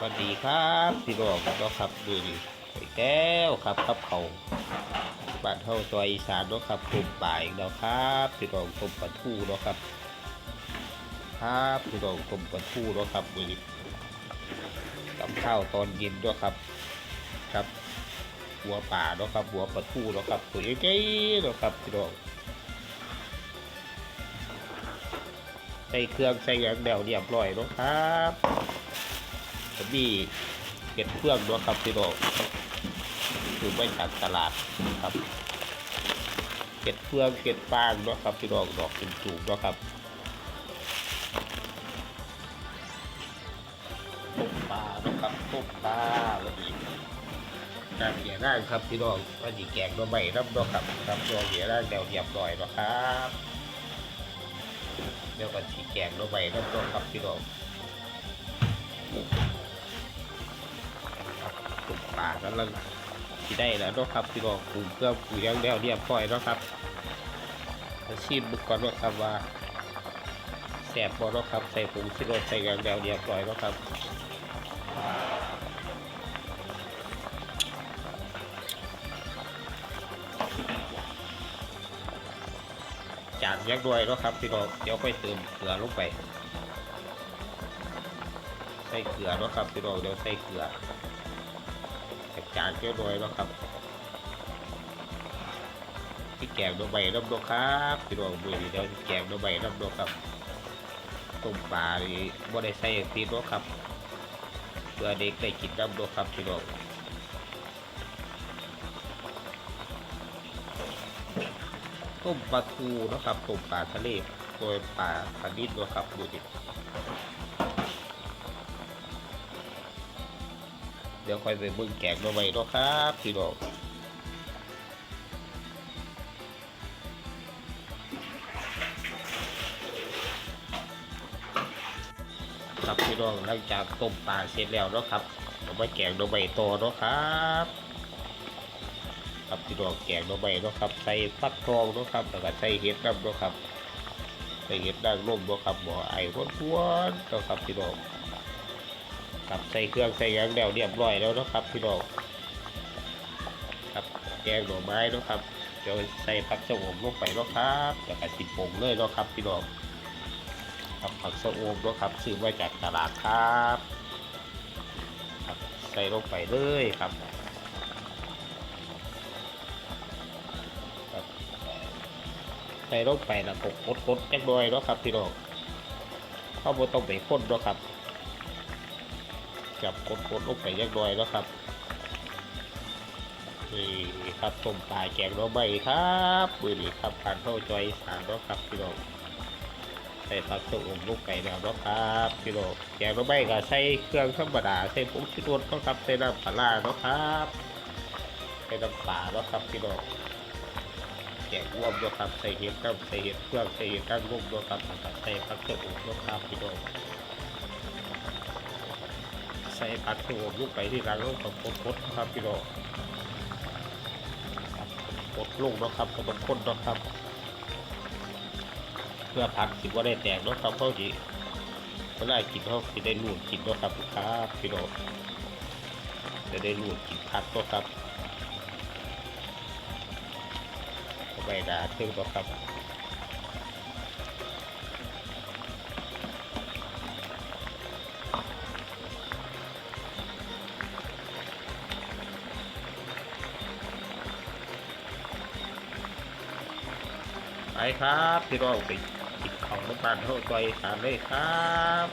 สวัสดีครับพี่น้องเนาะครับดูดิไอ้แก้วครับครับเขาบ้านเฮาซอยอีสานเนาะครับกลุ่มป่าอีกแล้วครับพี่น้องกลุ่มปลาทูเนาะครับ ครับพี่น้องกลุ่มปลาทูเนาะครับดูดิกับข้าวตอนเย็นเนาะครับ ครับหัวป่าเนาะครับหัวปลาทูเนาะครับตัวใหญ่ๆเนาะครับพี่น้องใส่เครื่องใส่หยังแดวเรียบร้อยเนาะครับ ก็มีเก็ดเครื่องเนาะครับพี่น้องคือไม่จากตลาดครับเก็ดเครื่องเก็ดฟางเนาะครับพี่น้องดอกเป็นจูบเนาะครับต้มปลาเนาะครับต้มปลาวันนี้กาเหยียร่างครับพี่น้องว่าดีแกงตัวใหม่รับดอกครับครับตัวเหยียร่างเดี๋ยวเหยียบดอยนะครับเดี๋ยวก็สีแกงตัวใหม่รับดอกครับพี่น้อง ปลากันแล้วที่ได้แล้วนะครับพี่น้องปรุงเครื่องปรุงอยังแล้วเรียบร้อยแล้วครับมาชิมดูก่อนว่าครับว่าแสบบ่เนะครับใส่ผงชิโรสใส่อยังแล้วเรียบร้อยแล้วครับจานยักษ์ด้วยนะครับพี่น้องเดี๋ยวค่อยเติมเกลือลงไป ใส่เกลือนะครับพี่น้องเดี๋ยวใส่เกลือ จากจานเยอะด้วยเนาะครับที่แกงดอกใบน้ำดอกครับพี่น้องมือนี้เดี๋ยวแกงดอกใบน้ำดอกครับต้มปลานี่บ่ได้ใส่ซีเนาะครับ เพื่อเด็กได้กินน้ำดอกครับพี่น้องต้มปลาทูนะครับต้มปลาทะเลโดยปลาปลาดิบนะครับดูดิ ดี๋ยวค่อยไปเบิ่งแกงมาไว้เนาะครับพี่น้องครับพี่น้องหลังจากต้มปลาเสร็จแล้วเนาะครับเอามาแกงมาไว้ต่อเนาะครับครับพี่น้องแกงหน่อไม้เนาะครับใส่ฟักทองเนาะครับแล้วก็ใส่เห็ดน้ำเนาะครับใส่เห็ดนางรมเนาะครับหมอไอ้พ้วนๆเนาะครับพี่น้อง ครับใส่เครื่องใส่ยางแล้วเรียบร้อยแล้วนะครับพี่น้องครับแกงหน่อไม้นะครับเดี๋ยวใส่ผักชะอมลงไปนะครับแล้วก็สิปงเลยนะครับพี่น้องครับผักชะอมนะครับซื้อมาจากตลาดครับครับใส่ลงไปเลยครับใส่ลงไปแล้วก็กดกดๆจักหน่อยนะครับพี่น้องเข้าบ่ต้องไปคนนะครับ จับกดกดลงไปจักหน่อยเนาะครับนี่ครับต้มปลาแกงหน่อไม้ครับมือนี้ครับผ่านเข้าจอยสานเนาะครับพี่น้องใส่ผักชะอมลงไปแล้วเนาะครับพี่น้องแกงหน่อไม้ก็ใส่เครื่องธรรมดาใส่ผงชูรสเนาะครับใส่น้ำปลาร้าเนาะครับใส่น้ำปลาเนาะครับพี่น้องแกงร่วมด้วยครับใส่เห็ดกับใส่เห็ดเครื่องใส่เห็ดตั้งร่วมด้วยครับใส่ผักเขียวด้วยครับพี่น้อง ใส่ผักเขียวลูกไปที่ร้านลูกของพดๆครับพี่น้องพดลงนะครับก็ต้องคนนะครับ เพื่อผักสิว่าได้แตกนะครับเขาดีเวลากินเขาสิได้รูดกินนะครับครับพี่น้องจะได้รูดกินผักนะครับไปดาซึ่งตัวครับ ครับ พี่น้องไปกินของน้ำตานเท่าใจตามเลยครับ